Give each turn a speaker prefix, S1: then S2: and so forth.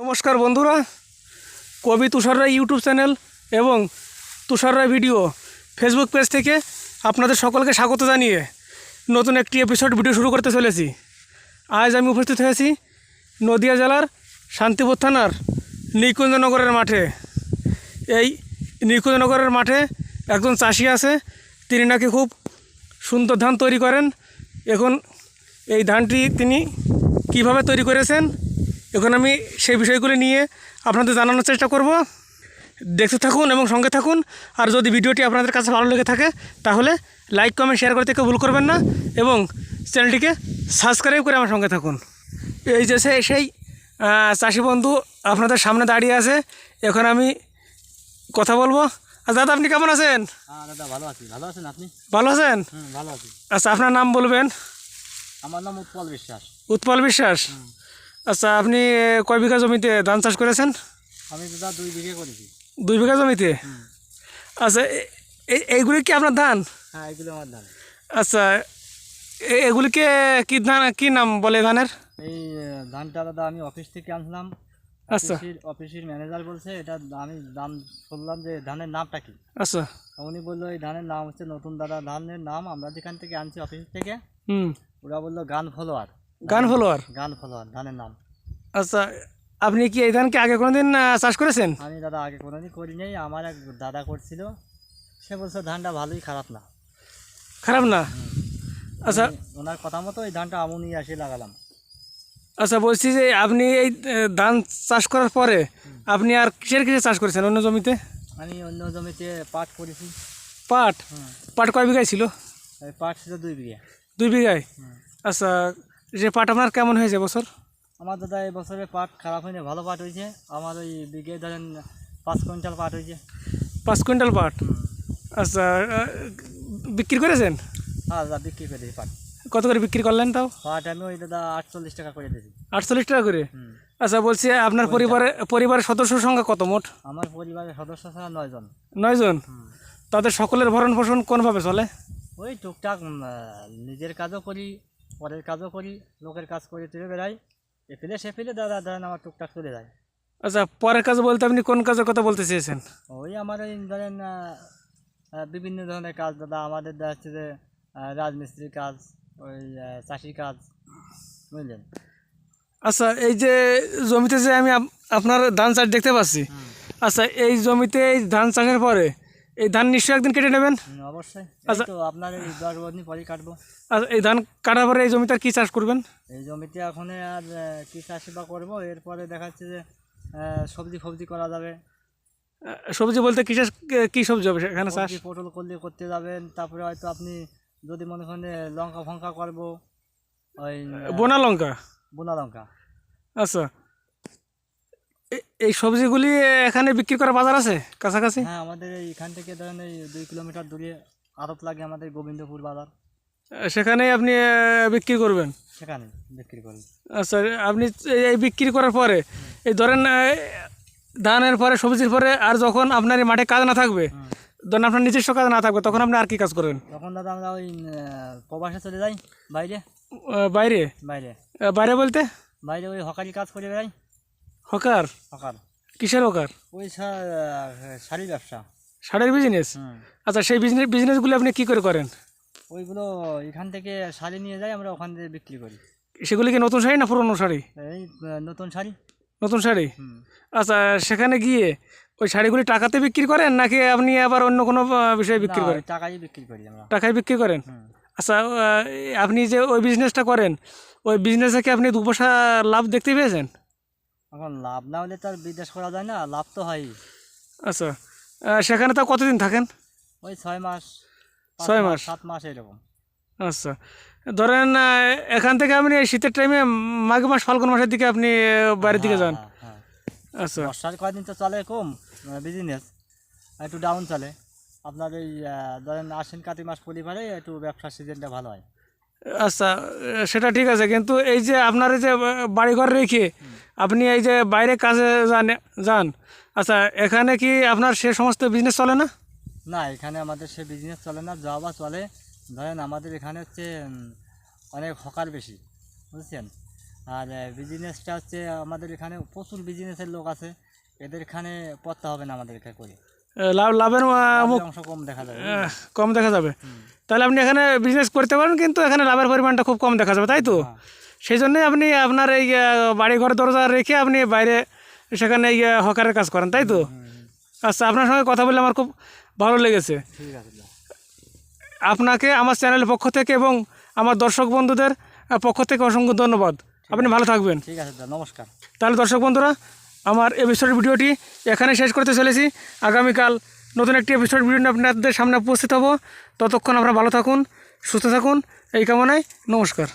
S1: নমস্কার বন্ধুরা, কবি তুষার রায় ইউটিউব চ্যানেল এবং Tushar Roy video Facebook page থেকে আপনাদের সকলকে স্বাগত জানিয়ে নতুন একটি এপিসোড ভিডিও শুরু করতে চলেছি। আজ আমি উপস্থিত হয়েছি নদিয়া জেলার শান্তিপুর থানার নিকুঞ্জনগরের মাঠে। এই নিকুঞ্জনগরের মাঠে একজন চাষি আছে, তিনি নাকি খুব সুন্দর ধান তৈরি করেন। এখন এই ধানটি তিনি কীভাবে তৈরি করেছেন এখন আমি সেই বিষয়গুলি নিয়ে আপনাদের জানানোর চেষ্টা করব। দেখতে থাকুন এবং সঙ্গে থাকুন। আর যদি ভিডিওটি আপনাদের কাছে ভালো লেগে থাকে তাহলে লাইক কমেন্ট শেয়ার করতে কেউ ভুল করবেন না এবং চ্যানেলটিকে সাবস্ক্রাইব করে আমার সঙ্গে থাকুন। এই যে সেই চাষি বন্ধু আপনাদের সামনে দাঁড়িয়ে আছে। এখন আমি কথা বলব। আর দাদা আপনি কেমন আছেন?
S2: হ্যাঁ দাদা ভালো আছি। ভালো আছেন আপনি?
S1: ভালো আছেন?
S2: ভালো আছি।
S1: আচ্ছা আপনার নাম বলবেন?
S2: আমার নাম উৎপল বিশ্বাস।
S1: উৎপল বিশ্বাস। আচ্ছা আপনি কয় বিঘা জমিতে ধান চাষ করেছেন?
S2: আমি দাদা দুই বিঘে করেছি।
S1: দুই বিঘা জমিতে? আচ্ছা এইগুলি কি আপনার ধান?
S2: হ্যাঁ এগুলো আমার ধান।
S1: আচ্ছা এগুলিকে কি ধান কি নাম বলে ধানের?
S2: এই ধানটা দাদা আমি অফিস থেকে আনলাম
S1: আচ্ছা।
S2: অফিসের অফিসের ম্যানেজার বলছে এটা আমি দাম শুনলাম যে ধানের নামটা কি?
S1: আচ্ছা।
S2: উনি বলল এই ধানের নাম হচ্ছে নতুন দাদা ধানের নাম আমরা যেখান থেকে আনছি অফিস থেকে
S1: হুম।
S2: ওরা বলল গান ফলোয়ার।
S1: গান ফলোয়ার?
S2: গান ফলোয়ার ধানের নাম।
S1: আচ্ছা আপনি কি এই ধান কি আগে কোনোদিন চাষ করেছেন?
S2: আমি দাদা আগে কোনোদিন করি নাই আমার এক দাদা করছিল। সে বলছে ধানটা ভালোই খারাপ না।
S1: খারাপ না? আচ্ছা।
S2: ওনার কথা মতো এই ধানটা আমু নিয়ে এসে লাগালাম।
S1: আচ্ছা বলছি যে আপনি এই ধান চাষ করার পরে আপনি আর কিসের কিসের চাষ করেছেন? অন্য জমিতে?
S2: আমি অন্য জমিতে পাট করেছি।
S1: পাট? পাট কয় বিঘায় ছিল?
S2: পাট ছিল দুই বিঘে।
S1: দুই বিঘায়? আচ্ছা যে পাট আপনার কেমন হয়েছে বছর?
S2: আমার দাদা এই বছরে পাট খারাপ হয়নি ভালো পাট হয়েছে। আমার ওই বিঘে ধরেন পাঁচ কুইন্টাল পাট হয়েছে।
S1: পাঁচ কুইন্টাল পাট আচ্ছা বিক্রি করেছেন?
S2: হ্যাঁ দাদা বিক্রি করে পাট
S1: কত করে বিক্রি করলেন তাও?
S2: পাট আমি ওই দাদা আটচল্লিশ টাকা করে দিয়েছি।
S1: আটচল্লিশ টাকা করে? আচ্ছা বলছি আপনার পরিবারে পরিবারের সদস্য সংখ্যা কত মোট?
S2: আমার পরিবারের সদস্য ছাড়া নয়জন
S1: নয়জন তাদের সকলের ভরণ পোষণ কোনভাবে চলে?
S2: ওই টুকটাক নিজের কাজও করি পরের কাজও করি লোকের কাজ করে তুলে বেড়াই। এ ফেলে সে ফেলে দাদা ধরেন আমার টুকটাক চলে যায়।
S1: আচ্ছা পরের কাজ বলতে আপনি কোন কাজের কথা বলতে চেয়েছেন?
S2: ওই আমার ওই ধরেন বিভিন্ন ধরনের কাজ দাদা আমাদের দেখা যাচ্ছে যে রাজমিস্ত্রির কাজ ওই চাষির কাজ বুঝলেন?
S1: আচ্ছা এই যে জমিতে যে আমি আপনার ধান চাষ দেখতে পাচ্ছি আচ্ছা এই জমিতে এই ধান চাষের পরে এই ধান নিশ্চয়ই একদিন কেটে নেবেন?
S2: অবশ্যই।
S1: আচ্ছা।
S2: তো আপনার এই দশ পরেই কাটবো।
S1: আর এই ধান কাটার পরে এই জমিতে আর কী চাষ করবেন?
S2: এই জমিতে এখন আর কি চাষি বা করব? এরপরে দেখা যাচ্ছে যে সবজি ফবজি করা যাবে।
S1: সবজি বলতে কী চাষ কী সবজি হবে সেখানে চাষ?
S2: পটল করলে করতে যাবেন। তারপরে হয়তো আপনি যদি মনে করেন লঙ্কা ফঙ্কা করব ওই
S1: বোনা লঙ্কা?
S2: বোনা লঙ্কা।
S1: আচ্ছা। এই সবজিগুলি এখানে বিক্রি করার বাজার আছে? কাছাকাছি?
S2: হ্যাঁ আমাদের এইখান থেকে ধরেন এই দুই কিলোমিটার দূরে আড়ত লাগে আমাদের গোবিন্দপুর বাজার।
S1: সেখানেই আপনি বিক্রি করবেন?
S2: সেখানে বিক্রি করি।
S1: আচ্ছা আপনি এই- বিক্রি করার পরে এই ধরেন ধানের পরে সবজির পরে আর যখন আপনার এই মাঠে কাজ না থাকবে ধরেন আপনার নিজস্ব কাজ না থাকবে তখন আপনি আর কি কাজ করবেন?
S2: তখন দাদা আমরা ওই প্রবাসে চলে যাই বাইরে?
S1: বাইরে?
S2: বাইরে।
S1: বাইরে বলতে?
S2: বাইরে ওই হকারি কাজ করে বেড়াই।
S1: হকার?
S2: হকার।
S1: কিসের হকার?
S2: ওই শাড়ি ব্যবসা।
S1: শাড়ির বিজনেস আচ্ছা সেই বিজনেস বিজনেসগুলো আপনি কি করে করেন?
S2: ওইগুলো এখান থেকে শাড়ি নিয়ে যাই আমরা ওখান থেকে বিক্রি করি।
S1: সেগুলি কি নতুন শাড়ি না পুরনো শাড়ি?
S2: এই নতুন শাড়ি।
S1: নতুন শাড়ি? আচ্ছা সেখানে গিয়ে ওই শাড়িগুলি টাকাতে বিক্রি করেন নাকি আপনি আবার অন্য কোনো বিষয়ে বিক্রি করেন?
S2: টাকাই বিক্রি করি আমরা।
S1: টাকায় বিক্রি করেন? আচ্ছা আপনি যে ওই বিজনেসটা করেন ওই বিজনেসে কি আপনি দু পয়সা লাভ দেখতে পেয়েছেন?
S2: এখন লাভ না হলে তো আর বিদেশ করা যায় না লাভ তো হয়
S1: আচ্ছা সেখানে তো কতদিন থাকেন?
S2: ওই ছয় মাস
S1: ছয় মাস।
S2: সাত মাস এরকম।
S1: আচ্ছা ধরেন এখান থেকে আপনি শীতের টাইমে মাঘ মাস ফাল্গুন মাসের দিকে আপনি বাইরের দিকে যান।
S2: হ্যাঁ, হ্যাঁ।
S1: আচ্ছা।
S2: বর্ষার কয়দিন তো চলে কম বিজনেস একটু ডাউন চলে। আপনার এই ধরেন আশ্বিন কাতি মাস পরিবারে একটু ব্যবসার সিজনটা ভালো হয়।
S1: আচ্ছা সেটা ঠিক আছে, কিন্তু এই যে আপনার এই যে বাড়িঘর রেখে আপনি এই যে বাইরে কাজে যান যান আচ্ছা এখানে কি আপনার সে সমস্ত বিজনেস চলে না?
S2: না, এখানে আমাদের সে বিজনেস চলে না, যা বা চলে। ধরেন আমাদের এখানে হচ্ছে অনেক হকার বেশি, বুঝছেন? আর বিজনেসটা হচ্ছে আমাদের এখানে প্রচুর বিজনেসের লোক আছে, এদের এখানে পড়তে হবে না আমাদের এখানে করে।
S1: লাভ লাভের
S2: অংশ কম দেখা যাবে।
S1: কম দেখা যাবে। তাহলে আপনি এখানে বিজনেস করতে পারেন কিন্তু এখানে লাভের পরিমাণটা খুব কম দেখা যাবে তাই তো?
S2: হ্যাঁ।
S1: সেই জন্যই আপনি আপনার এই বাড়ি ঘর দরজা রেখে আপনি বাইরে সেখানে এই হকারের কাজ করেন তাই তো? আচ্ছা আপনার সঙ্গে কথা বলে আমার খুব ভালো লেগেছে। আপনাকে আমার চ্যানেলের পক্ষ থেকে এবং আমার দর্শক বন্ধুদের পক্ষ থেকে অসংখ্য ধন্যবাদ। আপনি ভালো থাকবেন।
S2: ঠিক আছে নমস্কার।
S1: তাহলে দর্শক বন্ধুরা আমার এপিসোড ভিডিওটি এখানে শেষ করতে চলেছি। আগামীকাল নতুন একটি এপিসোড ভিডিও আপনাদের সামনে উপস্থিত হব। ততক্ষণ আপনারা ভালো থাকুন, সুস্থ থাকুন। এই কামনায় নমস্কার।